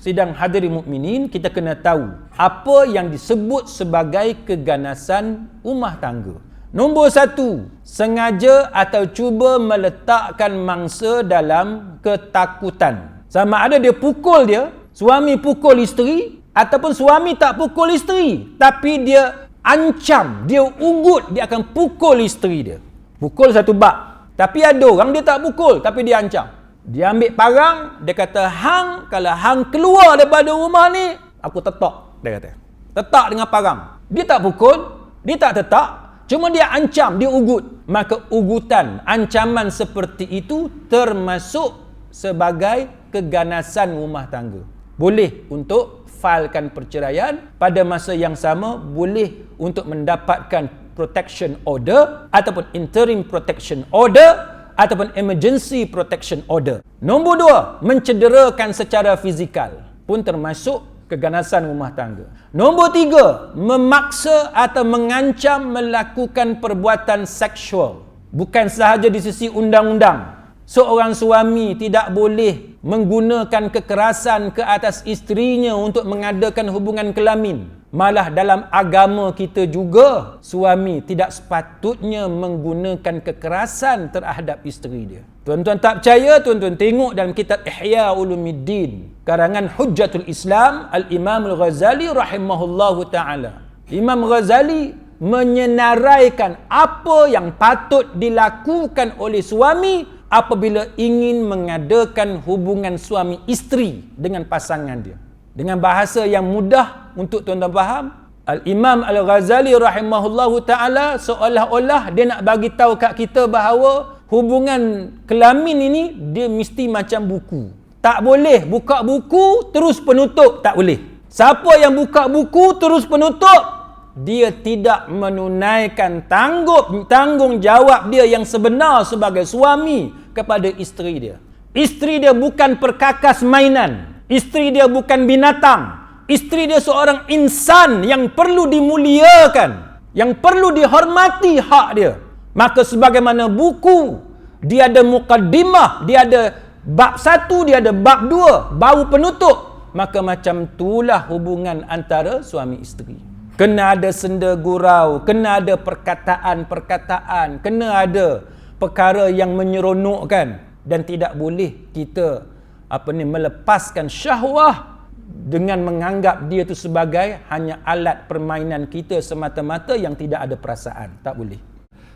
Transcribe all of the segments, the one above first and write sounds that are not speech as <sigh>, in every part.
sidang hadirin mukminin kita kena tahu apa yang disebut sebagai keganasan rumah tangga. Nombor satu, sengaja atau cuba meletakkan mangsa dalam ketakutan. Sama ada dia pukul dia, suami pukul isteri, ataupun suami tak pukul isteri. Tapi dia ancam, dia ugut, dia akan pukul isteri dia. Pukul satu bak. Tapi ada orang dia tak pukul, tapi dia ancam. Dia ambil parang, dia kata, Hang, kalau Hang keluar daripada rumah ni, aku tetak, dia kata. Tetak dengan parang. Dia tak pukul, dia tak tetak, Cuma dia ancam, dia ugut. Maka ugutan, ancaman seperti itu termasuk sebagai keganasan rumah tangga. Boleh untuk failkan perceraian pada masa yang sama boleh untuk mendapatkan protection order ataupun interim protection order ataupun emergency protection order. Nombor dua, mencederakan secara fizikal pun termasuk keganasan rumah tangga. Nombor tiga, memaksa atau mengancam melakukan perbuatan seksual. Bukan sahaja di sisi undang-undang. Seorang suami tidak boleh menggunakan kekerasan ke atas isterinya untuk mengadakan hubungan kelamin. Malah dalam agama kita juga suami tidak sepatutnya menggunakan kekerasan terhadap isteri dia. Tuan-tuan tak percaya, tuan-tuan tengok dalam kitab Ihya Ulumuddin. Karangan Hujjatul Islam Al-Imam Al-Ghazali rahimahullahu taala. Imam Ghazali menyenaraikan apa yang patut dilakukan oleh suami apabila ingin mengadakan hubungan suami isteri dengan pasangan dia dengan bahasa yang mudah untuk tuan-tuan faham Al-Imam Al-Ghazali rahimahullahu taala seolah-olah dia nak bagi tahu kat kita bahawa hubungan kelamin ini dia mesti macam buku. Tak boleh buka buku terus penutup, tak boleh. Siapa yang buka buku terus penutup, dia tidak menunaikan tanggung tanggungjawab dia yang sebenar sebagai suami kepada isteri dia. Isteri dia bukan perkakas mainan. Isteri dia bukan binatang. Isteri dia seorang insan yang perlu dimuliakan. Yang perlu dihormati hak dia. Maka sebagaimana buku, dia ada mukaddimah, dia ada bab satu, dia ada bab dua, bau penutup. Maka macam itulah hubungan antara suami isteri. Kena ada senda gurau, kena ada perkataan-perkataan, kena ada perkara yang menyeronokkan dan tidak boleh kita apa ni? Melepaskan syahwah dengan menganggap dia tu sebagai hanya alat permainan kita semata-mata yang tidak ada perasaan. Tak boleh.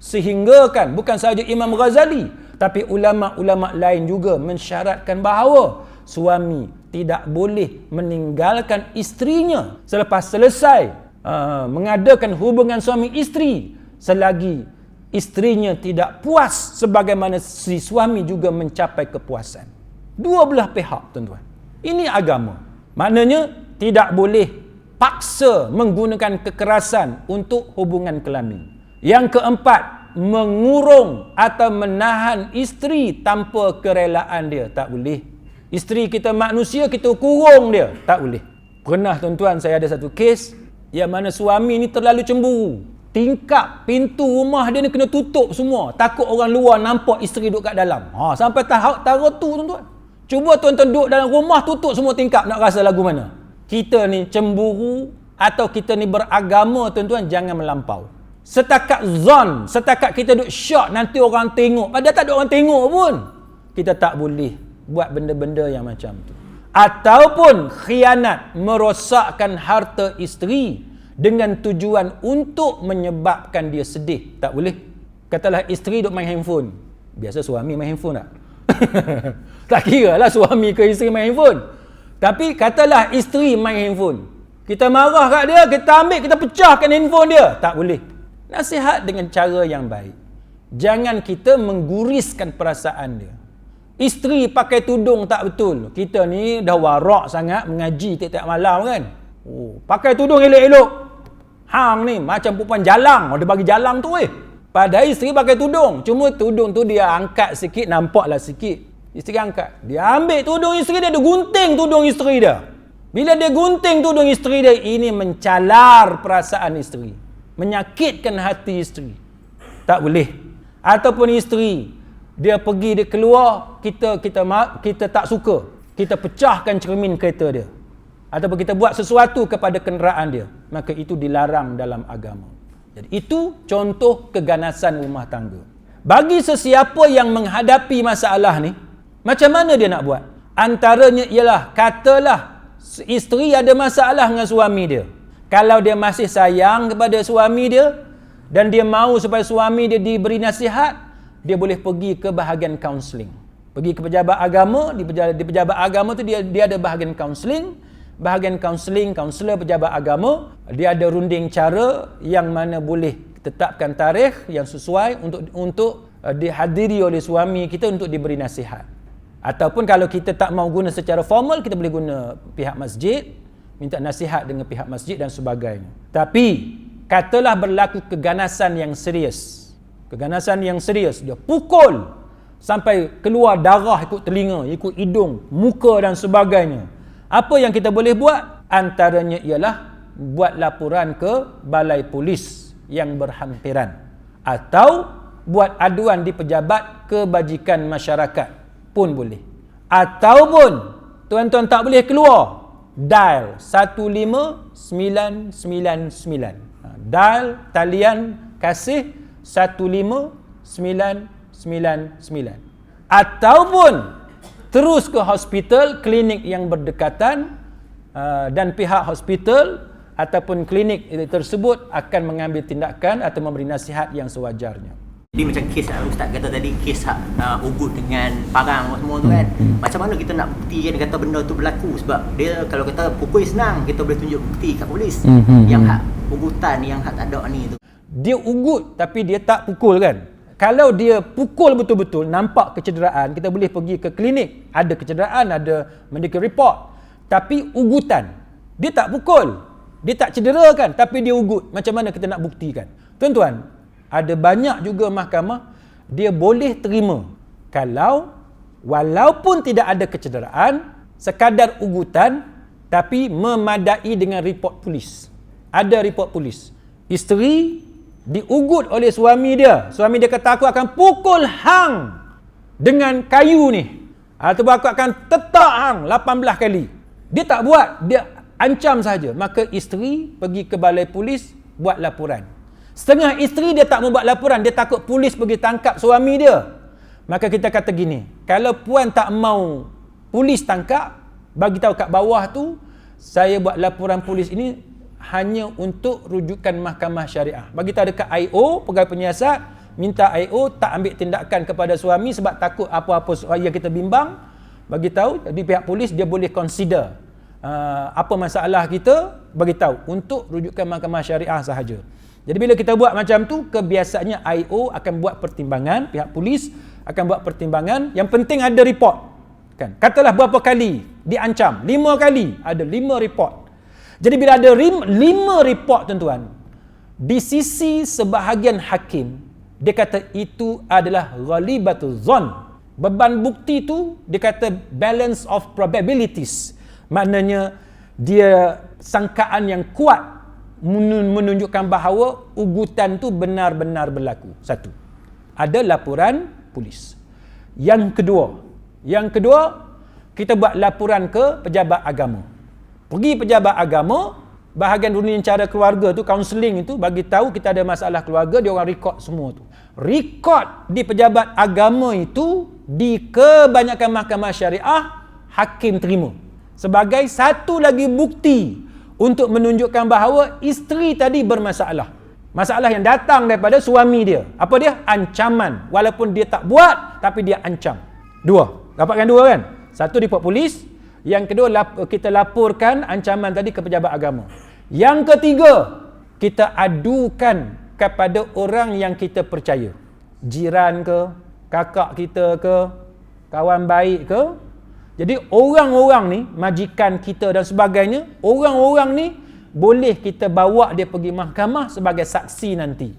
Sehingga kan bukan sahaja Imam Ghazali tapi ulama-ulama lain juga mensyaratkan bahawa suami tidak boleh meninggalkan isterinya selepas selesai uh, mengadakan hubungan suami isteri selagi isterinya tidak puas sebagaimana si suami juga mencapai kepuasan Dua belah pihak tuan-tuan. Ini agama. Maknanya tidak boleh paksa menggunakan kekerasan untuk hubungan kelamin. Yang keempat, mengurung atau menahan isteri tanpa kerelaan dia. Tak boleh. Isteri kita manusia, kita kurung dia. Tak boleh. Pernah tuan-tuan saya ada satu kes yang mana suami ni terlalu cemburu. Tingkap pintu rumah dia ni kena tutup semua. Takut orang luar nampak isteri duduk kat dalam. Ha, sampai tahap taruh tu tuan-tuan. Cuba tuan-tuan duduk dalam rumah tutup semua tingkap nak rasa lagu mana. Kita ni cemburu atau kita ni beragama tuan-tuan jangan melampau. Setakat zon, setakat kita duduk syok nanti orang tengok. Padahal tak ada orang tengok pun. Kita tak boleh buat benda-benda yang macam tu. Ataupun khianat merosakkan harta isteri dengan tujuan untuk menyebabkan dia sedih. Tak boleh. Katalah isteri duduk main handphone. Biasa suami main handphone tak? <laughs> tak kira lah suami ke isteri main handphone. Tapi katalah isteri main handphone. Kita marah kat dia, kita ambil, kita pecahkan handphone dia. Tak boleh. Nasihat dengan cara yang baik. Jangan kita mengguriskan perasaan dia. Isteri pakai tudung tak betul. Kita ni dah warak sangat mengaji tiap-tiap malam kan. Oh, pakai tudung elok-elok. Hang ni macam perempuan jalang. Dia bagi jalang tu eh. Padahal isteri pakai tudung. Cuma tudung tu dia angkat sikit, nampaklah sikit. Isteri angkat. Dia ambil tudung isteri dia, dia gunting tudung isteri dia. Bila dia gunting tudung isteri dia, ini mencalar perasaan isteri. Menyakitkan hati isteri. Tak boleh. Ataupun isteri, dia pergi, dia keluar, kita kita kita tak suka. kita pecahkan cermin kereta dia ataupun kita buat sesuatu kepada kenderaan dia maka itu dilarang dalam agama jadi itu contoh keganasan rumah tangga. Bagi sesiapa yang menghadapi masalah ni macam mana dia nak buat? Antaranya ialah katalah isteri ada masalah dengan suami dia. Kalau dia masih sayang kepada suami dia dan dia mahu supaya suami dia diberi nasihat dia boleh pergi ke bahagian kaunseling pergi ke pejabat agama di pejabat, di pejabat agama tu dia dia ada bahagian kaunseling bahagian kaunseling, kaunselor pejabat agama, dia ada runding cara yang mana boleh tetapkan tarikh yang sesuai untuk untuk uh, dihadiri oleh suami kita untuk diberi nasihat. Ataupun kalau kita tak mau guna secara formal, kita boleh guna pihak masjid, minta nasihat dengan pihak masjid dan sebagainya. Tapi, katalah berlaku keganasan yang serius. Keganasan yang serius, dia pukul sampai keluar darah ikut telinga, ikut hidung, muka dan sebagainya. Apa yang kita boleh buat? Antaranya ialah buat laporan ke balai polis yang berhampiran atau buat aduan di pejabat kebajikan masyarakat pun boleh. Ataupun tuan-tuan tak boleh keluar, dial 15999. Ha, dial talian kasih 15999. Ataupun terus ke hospital klinik yang berdekatan uh, dan pihak hospital ataupun klinik tersebut akan mengambil tindakan atau memberi nasihat yang sewajarnya. Jadi macam kes Ustaz kata tadi kes uh, ugut dengan parang semua tu kan. Hmm. Macam mana kita nak bukti kan kata benda tu berlaku sebab dia kalau kata pukul senang kita boleh tunjuk bukti kat polis. Hmm. Yang hak ugutan yang hak tak ada ni tu. Dia ugut tapi dia tak pukul kan kalau dia pukul betul-betul nampak kecederaan kita boleh pergi ke klinik. Ada kecederaan ada medical report. Tapi ugutan dia tak pukul. Dia tak cedera kan tapi dia ugut. Macam mana kita nak buktikan? Tuan-tuan ada banyak juga mahkamah dia boleh terima kalau walaupun tidak ada kecederaan sekadar ugutan tapi memadai dengan report polis. Ada report polis. Isteri diugut oleh suami dia. Suami dia kata aku akan pukul hang dengan kayu ni. Ataupun aku akan tetak hang 18 kali. Dia tak buat, dia ancam saja. Maka isteri pergi ke balai polis buat laporan. Setengah isteri dia tak mau buat laporan, dia takut polis pergi tangkap suami dia. Maka kita kata gini, kalau puan tak mau polis tangkap, bagi tahu kat bawah tu, saya buat laporan polis ini hanya untuk rujukan mahkamah syariah. Bagi tahu dekat IO, pegawai penyiasat, minta IO tak ambil tindakan kepada suami sebab takut apa-apa yang kita bimbang. Bagi tahu di pihak polis dia boleh consider uh, apa masalah kita, bagi tahu untuk rujukan mahkamah syariah sahaja. Jadi bila kita buat macam tu, kebiasaannya IO akan buat pertimbangan, pihak polis akan buat pertimbangan. Yang penting ada report. Kan? Katalah berapa kali diancam? Lima kali. Ada lima report. Jadi bila ada rim, lima report tuan-tuan, di sisi sebahagian hakim, dia kata itu adalah ghalibatul zon. Beban bukti itu, dia kata balance of probabilities. Maknanya, dia sangkaan yang kuat menunjukkan bahawa ugutan tu benar-benar berlaku. Satu. Ada laporan polis. Yang kedua, yang kedua, kita buat laporan ke pejabat agama. Pergi pejabat agama, bahagian dunia cara keluarga tu, kaunseling itu, bagi tahu kita ada masalah keluarga, dia orang rekod semua tu. Rekod di pejabat agama itu, di kebanyakan mahkamah syariah, hakim terima. Sebagai satu lagi bukti untuk menunjukkan bahawa isteri tadi bermasalah. Masalah yang datang daripada suami dia. Apa dia? Ancaman. Walaupun dia tak buat, tapi dia ancam. Dua. Dapatkan dua kan? Satu di polis, yang kedua kita laporkan ancaman tadi ke pejabat agama. Yang ketiga, kita adukan kepada orang yang kita percaya. Jiran ke, kakak kita ke, kawan baik ke. Jadi orang-orang ni, majikan kita dan sebagainya, orang-orang ni boleh kita bawa dia pergi mahkamah sebagai saksi nanti.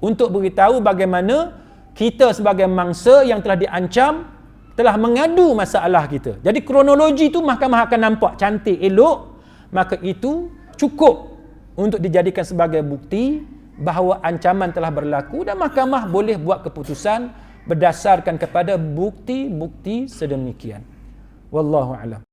Untuk beritahu bagaimana kita sebagai mangsa yang telah diancam telah mengadu masalah kita. Jadi kronologi itu mahkamah akan nampak cantik, elok, maka itu cukup untuk dijadikan sebagai bukti bahawa ancaman telah berlaku dan mahkamah boleh buat keputusan berdasarkan kepada bukti-bukti sedemikian. Wallahu a'lam.